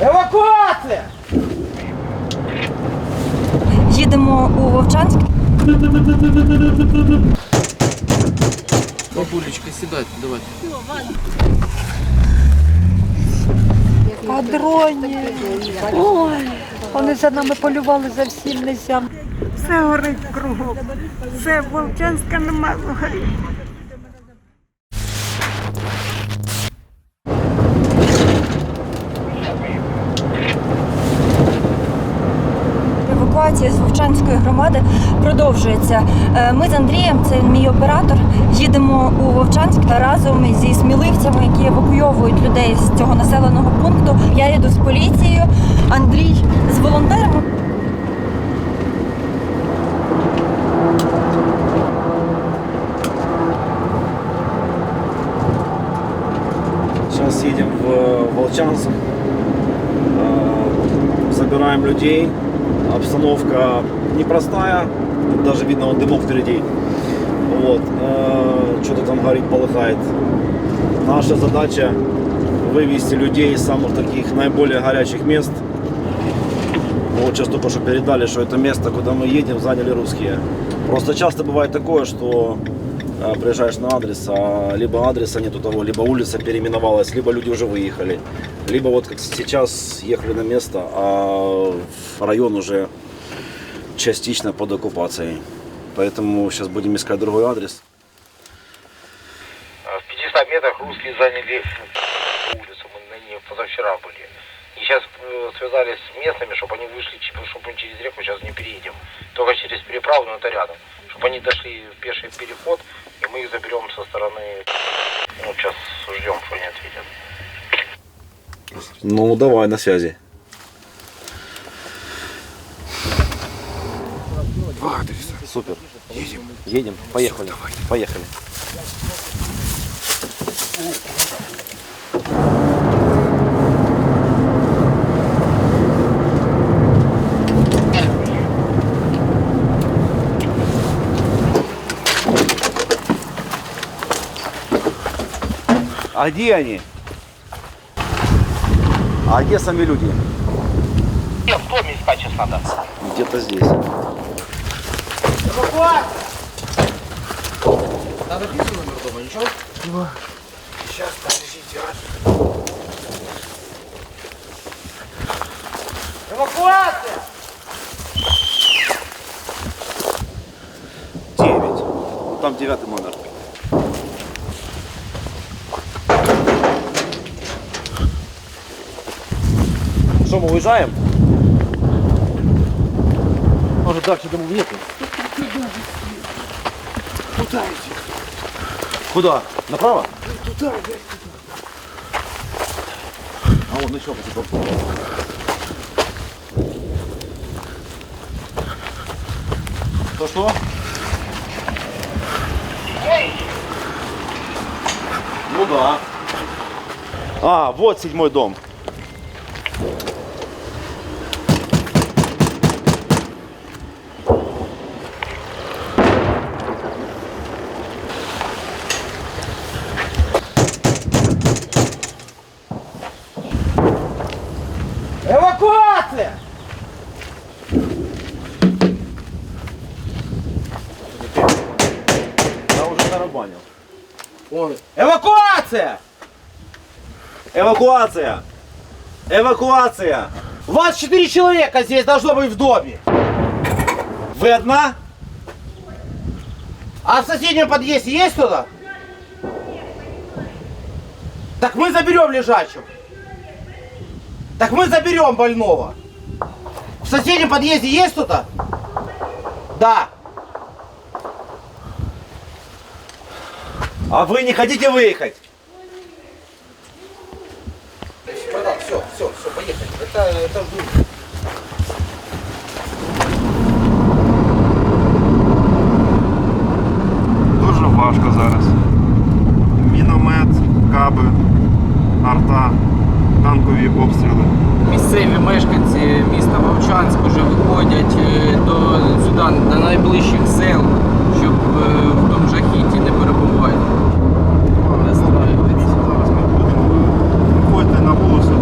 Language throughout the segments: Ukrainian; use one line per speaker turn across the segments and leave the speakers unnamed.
Евакуація!
Їдемо у Вовчанськ.
Бабулечка, сідайте, давайте.
Падроні. Ой, вони за нами полювали за всім несям. Все горить кругом. Все Волчанська нема горить.
Евакуація громади продовжується. Е, Ми з Андрієм, це мій оператор, їдемо у Вовчанськ разом зі сміливцями, які евакуйовують людей з цього населеного пункту. Я їду з поліцією, Андрій з волонтерами.
Сейчас едем в Волчанск, Э, забираем людей Обстановка непростая, даже видно вон дымок впереди. Вот. Э, Что-то там горит, полыхает. Наша задача вывести людей из самых таких наиболее горячих мест. Вот сейчас только что передали, что это место, куда мы едем, заняли русские. Просто часто бывает такое, что э, приезжаешь на адрес, а либо адреса нету того, либо улица переименовалась, либо люди уже выехали, либо вот как сейчас ехали на место, а район уже частично под оккупацией. Поэтому сейчас будем искать другой адрес.
А В 500 метрах русские заняли улицу, мы на ней позавчера были. И сейчас э, связались с местными, чтобы они вышли, чтобы мы через реку сейчас не переедем. Только через переправу, но это рядом. Чтобы они дошли в пеший переход, и мы их заберем со стороны... Ну, сейчас ждем, что они ответят.
Ну, давай, на связи. Супер. Едем. Едем. Поехали. Поехали. А где они? А где сами люди?
Нет, в доме искать сейчас надо.
Где-то здесь.
Евакуація!
А написано номер дома, нічого?
Евакуація!
Девять. Там девятый номер. Что, мы уезжаем? Может, дальше домов нету? Куда идти? Куда? Направо? Туда, А вон еще потом. То что? Ну да. А, вот седьмой дом.
Евакуація!
Я уже тарабанил.
Ой,
Евакуація!
Эвакуация! Эвакуация!
Вас четыре человека здесь должно быть в доме.
Вы одна?
А в соседнем подъезде есть кто-то? Так мы заберем лежачего. Так мы заберем больного. В соседнем подъезде есть кто-то? Да.
А вы не хотите выехать?
Все, все, все, поехали. Это, это
найближчих сел, щоб е, в тому жахіті не перебувати.
Зараз ми будемо виходити на вулицю,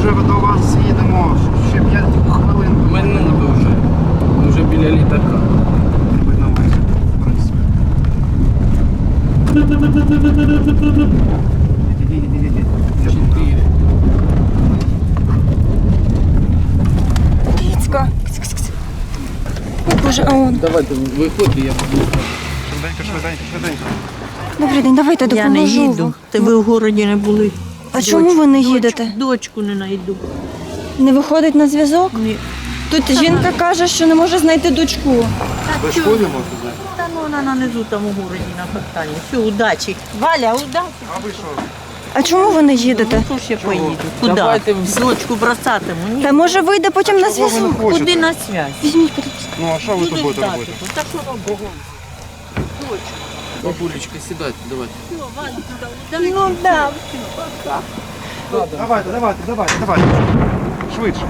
вже до вас їдемо ще 5 хвилин.
Минуло вже. Ми вже біля літака.
Видно майже, в принципі. Іди, іди, іди, іди.
О, Боже, а он.
Давайте виходьте, я буду.
Швиденько, швиденько, швиденько.
Добрий день, давайте
Я не їду.
вам.
Та ви в городі не були.
А чому ви не їдете?
Дочку не знайду.
Не виходить на зв'язок?
Ні.
Тут жінка каже, що не може знайти дочку.
Ви школі можете знати?
Та ну вона нанизу там у городі на катанні. Все, удачі. Валя, удачі.
А ви що?
А чому ви не їдете?
Ну, що ж я поїду? Куди?
Давайте в-
Дочку бросатиму. Ні.
Та може вийде потім на
Чого ви не
зв'язок?
Куди на связь?
Візьміть, будь ласка.
Ну, а що ви тут будете робити?
Так що робити?
Бабулечка, сідайте, давайте.
Все, Ну, да.
Давайте, давайте, давайте, давайте. Швидше.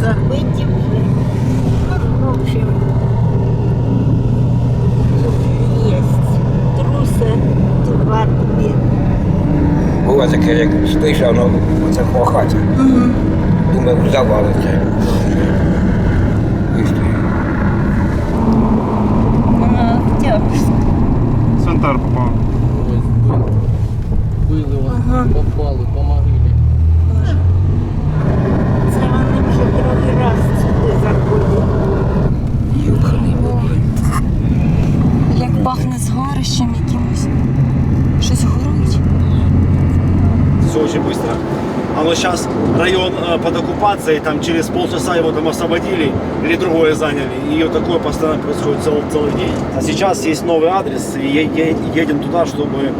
Забиті вже. В общем, є. Труси, тварки.
Було таке, як стоїш, воно оце по хаті. Думаю, завалиться.
Ага.
Цвинтар попав.
Ось били. Били вас, попали, помогли.
Це вони вже другий раз сюди заходять.
Юханий бабай.
Як пахне згарищем якимось. Щось горить.
Все очень быстро. Оно сейчас район э, под оккупацией, там через полчаса его там освободили или другое заняли. И вот такое постоянно происходит целый, целый день. А сейчас есть новый адрес, и е- е- едем туда, чтобы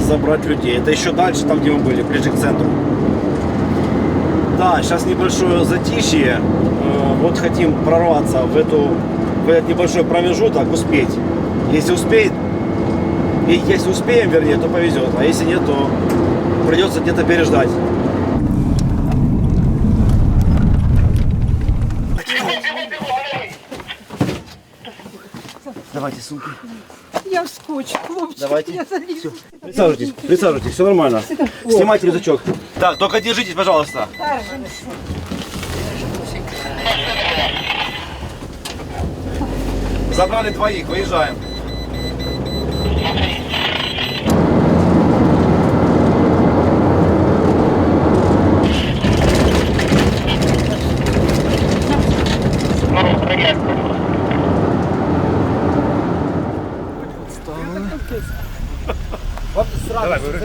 забрать людей. Это еще дальше, там где мы были, ближе к центру. Да, сейчас небольшое затишье. Э, Вот хотим прорваться в, эту, в этот небольшой промежуток, успеть. Если успеет, и если успеем, вернее, то повезет. А если нет, то придется где-то переждать. Давайте сумки.
Я вскочу, хлопчик.
Давайте.
Я залізу.
Присаживайтесь, присаживайтесь, все нормально. Снимайте рюкзачок. Так, только держитесь, пожалуйста. Забрали двоих, выезжаем.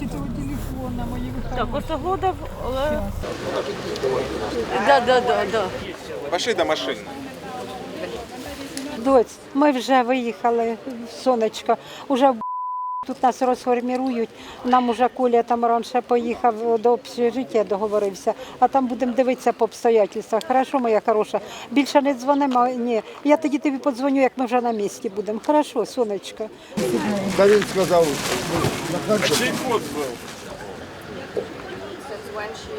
чи того телефона моєї
Так, Осогодов, але... Да, да, да, да.
Пошли до машини.
Доць, ми вже виїхали в сонечко. Уже в тут нас розформірують. Нам уже Коля там раніше поїхав до общежиття, договорився, а там будемо дивитися по обстоятельствах. Хорошо, моя хороша. Більше не дзвонимо. Ні. Я тоді тобі подзвоню, як ми вже на місці будемо. Хорошо, сонечко.
Та він сказав,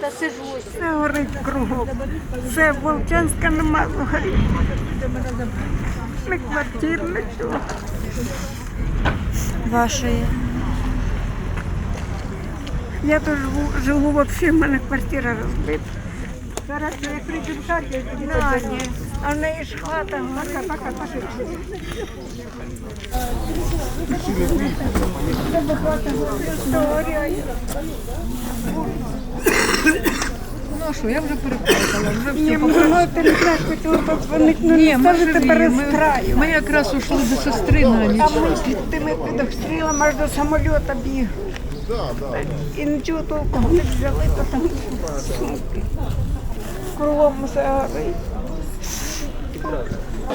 Та сижу. Все горить кругом. Все Волчанська нема. Не квартир, нічого.
Вашої.
Я тут живу, живу вообще, в мене квартира розбита. Зараз я прийду в хаті, тобі. А в неї ж хата, пока, пока, пока.
Що, я вже переплакала, вже все
Ні, могла хотіла подзвонити, ну
Ні,
не
ми
скажете,
живі.
Перестраю.
ми якраз ушли до сестри на ніч.
А ми під тими підобстрілами аж до самоліта біг. І нічого толком не взяли, то там сумки. Кругом все горить.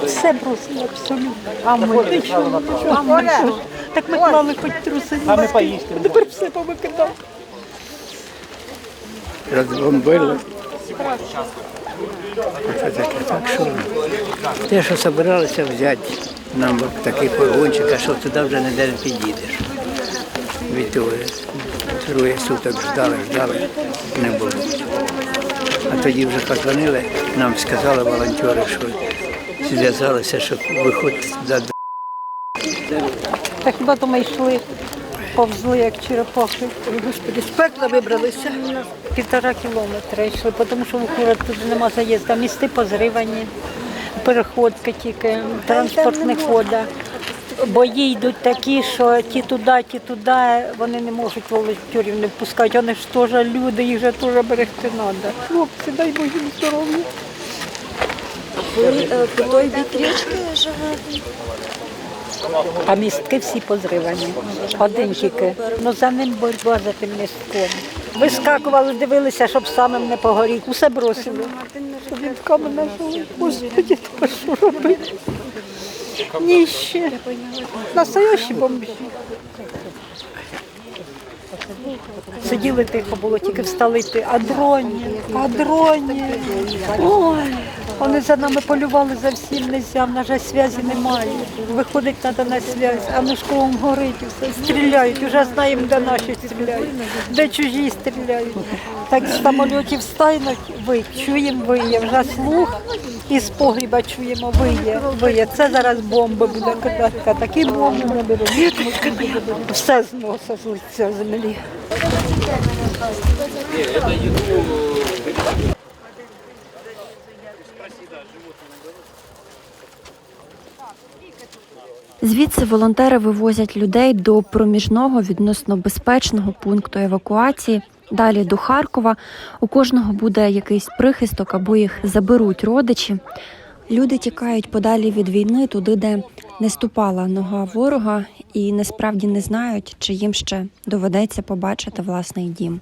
Все бросили абсолютно. А ми ти що? А ми що? Так ми клали хоч труси. А ми поїсти. Тепер все повикидав.
Розбомбили. Оце таке. Так що те, що збиралися взяти нам такий погончик, а що туди вже ніде не підійдеш. Від того троє суток ждали, ждали, не було. А тоді вже позвонили, нам сказали волонтери, що зв'язалися, щоб виходити туди.
Та хіба то ми йшли, повзли, як черепахи. Господи, з пекла вибралися. Півтора кілометра йшли, тому що в Ухород тут нема заїзду. Місти позривані, переходки тільки, транспорт не ходить. Бої йдуть такі, що ті туди, ті туди, вони не можуть волонтерів не впускати. Вони ж теж люди, їх же теж берегти треба. Хлопці, дай Бог їм здоров'я.
Ви е, по той бік річки живете?
А містки всі позривані. Один тільки. Ну за ним боротьба за тим містком. Вискакували, дивилися, щоб самим не погоріти. Усе бросили. Він нашов. Господи, що робити? Ніще. Настоящі бомбі. Сиділи тихо було, тільки встали йти. А дроні, а дроні. Ой, вони за нами полювали за всім нельзя, в нас зв'язі немає. Виходить треба на зв'язь, а ми школом горить, все. стріляють, вже знаємо, де наші стріляють, де чужі стріляють. Так з самольотів стайнуть, ви, чуємо виє, вже слух із погріба чуємо виє, виє. Це зараз бомби буде кидати, такі бомби наберуть, все зносить з лиця землі.
Звідси волонтери вивозять людей до проміжного відносно безпечного пункту евакуації. Далі до Харкова. У кожного буде якийсь прихисток або їх заберуть родичі. Люди тікають подалі від війни, туди, де не ступала нога ворога, і насправді не знають, чи їм ще доведеться побачити власний дім.